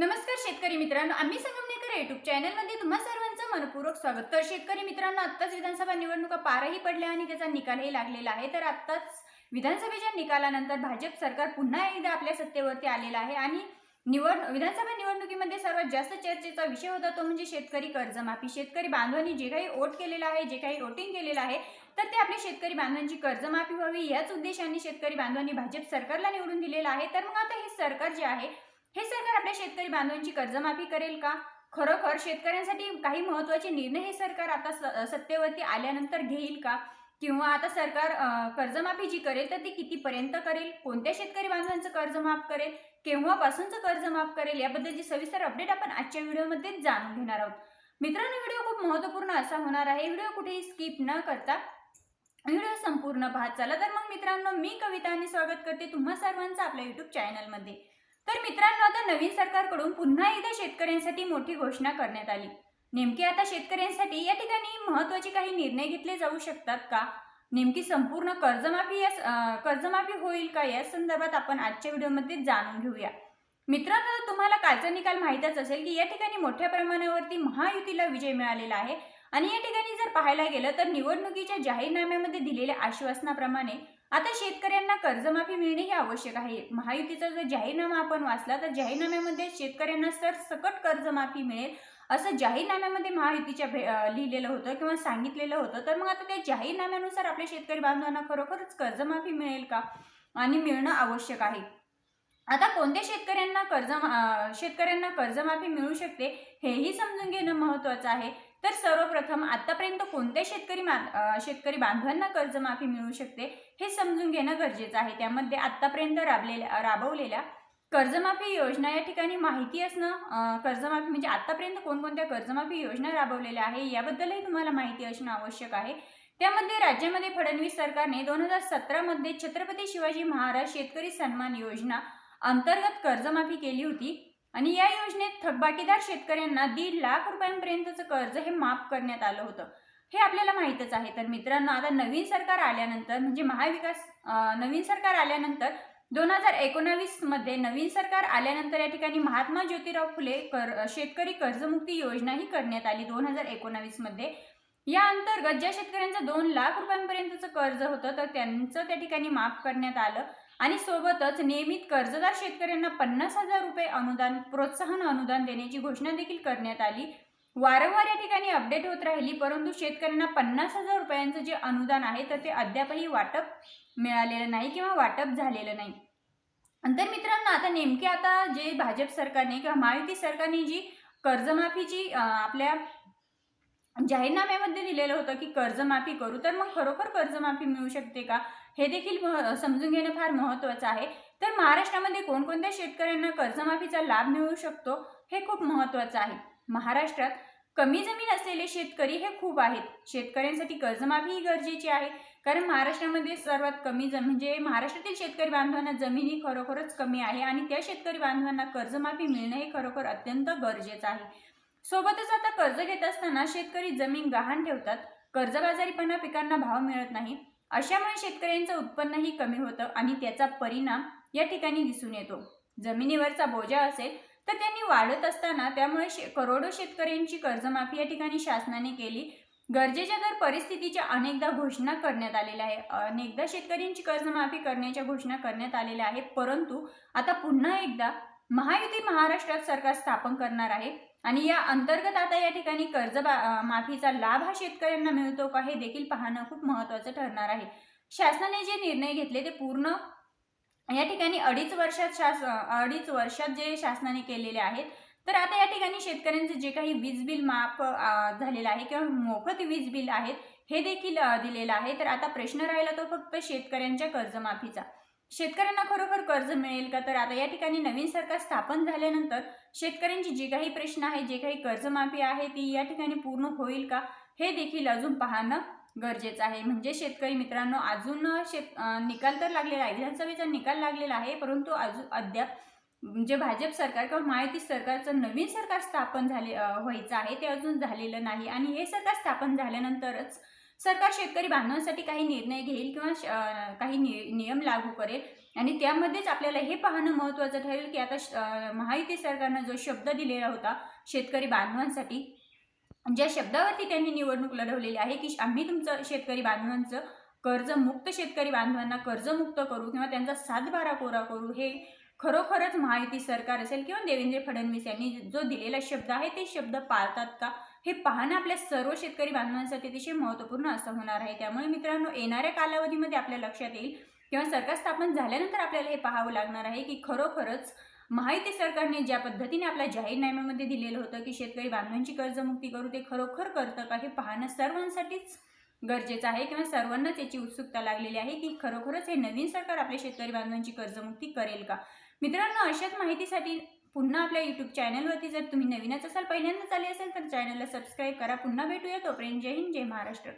नमस्कार शेतकरी मित्रांनो आम्ही संगमनेकर युट्यूब चॅनलमध्ये तुम्हा सर्वांचं मनपूर्वक स्वागत. तर शेतकरी मित्रांनो आत्ताच विधानसभा निवडणुका पारही पडल्या आणि त्याचा निकालही लागलेला आहे. तर आत्ताच विधानसभेच्या निकालानंतर भाजप सरकार पुन्हा एकदा आपल्या सत्तेवरती आलेलं आहे आणि निवड विधानसभा निवडणुकीमध्ये सर्वात जास्त चर्चेचा विषय होता तो म्हणजे शेतकरी कर्जमाफी. शेतकरी बांधवांनी जे काही वोट केलेलं आहे जे काही वोटिंग केलेलं आहे तर ते आपल्या शेतकरी बांधवांची कर्जमाफी व्हावी याच उद्देशाने शेतकरी बांधवांनी भाजप सरकारला निवडून दिलेलं आहे. तर मग आता हे सरकार जे आहे हे सरकार आपल्या शेतकरी बांधवांची कर्जमाफी करेल का? खरोखर शेतकऱ्यांसाठी काही महत्त्वाचे निर्णय हे सरकार आता स- सत्तेवरती आल्यानंतर घेईल का? किंवा आता सरकार कर्जमाफी जी करेल तर ती कितीपर्यंत करेल? कोणत्या शेतकरी बांधवांचं कर्ज माफ करेल? केव्हापासूनचं कर्ज माफ करेल? याबद्दलची सविस्तर अपडेट आपण आजच्या व्हिडिओमध्ये जाणून घेणार आहोत. मित्रांनो व्हिडिओ खूप महत्त्वपूर्ण असा होणार आहे. व्हिडिओ कुठेही स्किप न करता व्हिडिओ संपूर्ण पाहत चला. तर मग मित्रांनो मी कविता आणि स्वागत करते तुम्हा सर्वांचं आपल्या युट्यूब चॅनलमध्ये तर मित्रांनो आता नवीन सरकारकडून पुन्हा एकदा शेतकऱ्यांसाठी मोठी घोषणा करण्यात आली. नेमकी आता शेतकऱ्यांसाठी या ठिकाणी महत्त्वाचे काही निर्णय घेतले जाऊ शकतात का? नेमकी संपूर्ण कर्जमाफी या कर्जमाफी होईल का? या संदर्भात आपण आजच्या व्हिडिओमध्ये जाणून घेऊया. मित्रांनो तुम्हाला कालचा निकाल माहीतच असेल की या ठिकाणी मोठ्या प्रमाणावरती महायुतीला विजय मिळालेला आहे. आणि या ठिकाणी जर पाहायला गेलं तर निवडणुकीच्या जाहीरनाम्यामध्ये दिलेल्या आश्वासनाप्रमाणे आता शेतकऱ्यांना कर्जमाफी मिळणे हे आवश्यक आहे. महायुतीचा जर जाहीरनामा आपण वाचला तर जाहीरनाम्यामध्ये शेतकऱ्यांना सरसकट कर्जमाफी मिळेल असं जाहीरनाम्यामध्ये महायुतीच्या भे- लिहिलेलं होतं किंवा सांगितलेलं होतं. तर मग आता त्या जाहीरनाम्यानुसार आपल्या शेतकरी बांधवांना खरोखरच कर्जमाफी मिळेल का? आणि मिळणं आवश्यक आहे. आता कोणत्या शेतकऱ्यांना कर्ज शेतकऱ्यांना कर्जमाफी मिळू शकते हेही समजून घेणं महत्त्वाचं आहे. तर सर्वप्रथम आतापर्यंत कोणत्या शेतकरी मा शेतकरी बांधवांना कर्जमाफी मिळू शकते हे समजून घेणं गरजेचं आहे. त्यामध्ये आतापर्यंत राबलेल्या राबवलेल्या कर्जमाफी योजना या ठिकाणी माहिती असणं कर्जमाफी म्हणजे आतापर्यंत कोणकोणत्या कर्जमाफी योजना राबवलेल्या आहे याबद्दलही तुम्हाला माहिती असणं आवश्यक आहे. त्यामध्ये राज्यामध्ये फडणवीस सरकारने दोन हजार सतरामध्ये छत्रपती शिवाजी महाराज शेतकरी सन्मान योजना अंतर्गत कर्जमाफी केली होती. आणि या योजनेत थकबाकीदार शेतकऱ्यांना दीड लाख रुपयांपर्यंतचं कर्ज हे माफ करण्यात आलं होतं. हे आपल्याला माहीतच आहे. तर मित्रांनो आता नवीन सरकार आल्यानंतर म्हणजे महाविकास नवीन सरकार आल्यानंतर दोन हजार एकोणावीसमध्ये नवीन सरकार आल्यानंतर या ठिकाणी महात्मा ज्योतिराव फुले कर शेतकरी कर्जमुक्ती योजना ही करण्यात आली दोन हजार एकोणावीसमध्ये. या अंतर्गत ज्या शेतकऱ्यांचं दोन लाख रुपयांपर्यंतचं कर्ज होतं तर त्यांचं त्या ठिकाणी माफ करण्यात आलं. आणि सोबतच नियमित कर्जदार शेतकऱ्यांना पन्नास हजार रुपये अनुदान प्रोत्साहन अनुदान देण्याची घोषणा देखील करण्यात आली. वारंवार या ठिकाणी अपडेट होत राहिली परंतु शेतकऱ्यांना पन्नास हजार रुपयांचं जे अनुदान आहे तर ते अद्यापही वाटप मिळालेलं नाही किंवा वाटप झालेलं नाही. नंतर मित्रांनो आता नेमके आता जे भाजप सरकारने किंवा महायुती सरकारने जी कर्जमाफीची आपल्या जाहीरनाम्यामध्ये दिलेलं होतं की कर्जमाफी करू तर मग खरोखर कर्जमाफी मिळू शकते का? हे देखील समजून घेणं फार महत्त्वाचं आहे. तर महाराष्ट्रामध्ये कोणकोणत्या शेतकऱ्यांना कर्जमाफीचा लाभ मिळू शकतो हे खूप महत्त्वाचं आहे. महाराष्ट्रात कमी जमीन असलेले शेतकरी हे खूप आहेत. शेतकऱ्यांसाठी कर्जमाफी ही गरजेची आहे. कारण महाराष्ट्रामध्ये सर्वात कमी जमीन म्हणजे महाराष्ट्रातील शेतकरी बांधवांना जमीन ही खरोखरच कमी आहे आणि त्या शेतकरी बांधवांना कर्जमाफी मिळणं हे खरोखर अत्यंत गरजेचं आहे. सोबतच आता कर्ज घेत असताना शेतकरी जमीन गहाण ठेवतात. कर्जबाजारीपणा पिकांना भाव मिळत नाही. अशामुळे शेतकऱ्यांचं उत्पन्नही कमी होतं आणि त्याचा परिणाम या ठिकाणी दिसून येतो. जमिनीवरचा बोजा असेल तर त्यांनी वाढत असताना त्यामुळे शे करोडो शेतकऱ्यांची कर्जमाफी या ठिकाणी शासनाने केली. गरजेच्या तर परिस्थितीच्या अनेकदा घोषणा करण्यात आलेल्या आहे. अनेकदा शेतकऱ्यांची कर्जमाफी करण्याच्या घोषणा करण्यात आलेल्या आहे परंतु आता पुन्हा एकदा महायुती महाराष्ट्रात सरकार स्थापन करणार आहे. आणि या अंतर्गत आता या ठिकाणी कर्ज माफीचा लाभ हा शेतकऱ्यांना मिळतो का हे देखील पाहणं खूप महत्त्वाचं ठरणार आहे. शासनाने जे निर्णय घेतले ते पूर्ण या ठिकाणी अडीच वर्षात शास अडीच वर्षात जे शासनाने केलेले आहेत तर आता या ठिकाणी शेतकऱ्यांचे जे काही वीज बिल माफ झालेलं आहे किंवा मोफत वीज बिल आहेत हे देखील दिलेलं आहे. तर आता प्रश्न राहिला तो फक्त शेतकऱ्यांच्या कर्जमाफीचा. शेतकऱ्यांना खरोखर कर्ज मिळेल का? तर आता या ठिकाणी नवीन सरकार स्थापन झाल्यानंतर शेतकऱ्यांची जी काही प्रश्न आहे जे काही कर्जमाफी आहे ती या ठिकाणी पूर्ण होईल का? हे देखील अजून पाहणं गरजेचं आहे. म्हणजे शेतकरी मित्रांनो अजून शेत निकाल तर लागलेला आहे. विधानसभेचा निकाल लागलेला आहे परंतु अजून अद्याप जे भाजप सरकार किंवा माहिती सरकारचं नवीन सरकार स्थापन झाले व्हायचं आहे ते अजून झालेलं नाही. आणि हे सरकार स्थापन झाल्यानंतरच सरकार शेतकरी बांधवांसाठी काही निर्णय घेईल किंवा श- काही नि नियम लागू करेल. आणि त्यामध्येच आपल्याला हे पाहणं महत्त्वाचं ठरेल की आता श- महायुती सरकारनं जो शब्द दिलेला होता शेतकरी बांधवांसाठी ज्या शब्दावरती त्यांनी निवडणूक लढवलेली आहे की आम्ही तुमचं शेतकरी बांधवांचं कर्जमुक्त शेतकरी बांधवांना कर्जमुक्त करू किंवा त्यांचा सातबारा कोरा करू हे खरोखरच महायुती सरकार असेल किंवा देवेंद्र फडणवीस यांनी जो दिलेला शब्द आहे ते शब्द पाळतात का? हे पाहणं आपल्या सर्व शेतकरी बांधवांसाठी अतिशय महत्त्वपूर्ण असं होणार आहे. त्यामुळे मित्रांनो येणाऱ्या कालावधीमध्ये आपल्या लक्षात येईल किंवा सरकार स्थापन झाल्यानंतर आपल्याला हे पाहावं लागणार आहे की खरोखरच माहिती सरकारने ज्या पद्धतीने आपल्या जाहीरनाम्यामध्ये दिलेलं होतं की शेतकरी बांधवांची कर्जमुक्ती करू ते खरोखर करतं का हे पाहणं सर्वांसाठीच गरजेचं आहे किंवा सर्वांनाच याची उत्सुकता लागलेली आहे की खरोखरच हे नवीन सरकार आपल्या शेतकरी बांधवांची कर्जमुक्ती करेल का? मित्रांनो अशाच माहितीसाठी पुन्हा आपल्या यूट्यूब चॅनलवरती जर तुम्ही नवीनच असाल पहिल्यांदाच आले असेल तर चॅनलला सबस्क्राईब करा. पुन्हा भेटूया तोपर्यंत. जय हिंद जय महाराष्ट्र.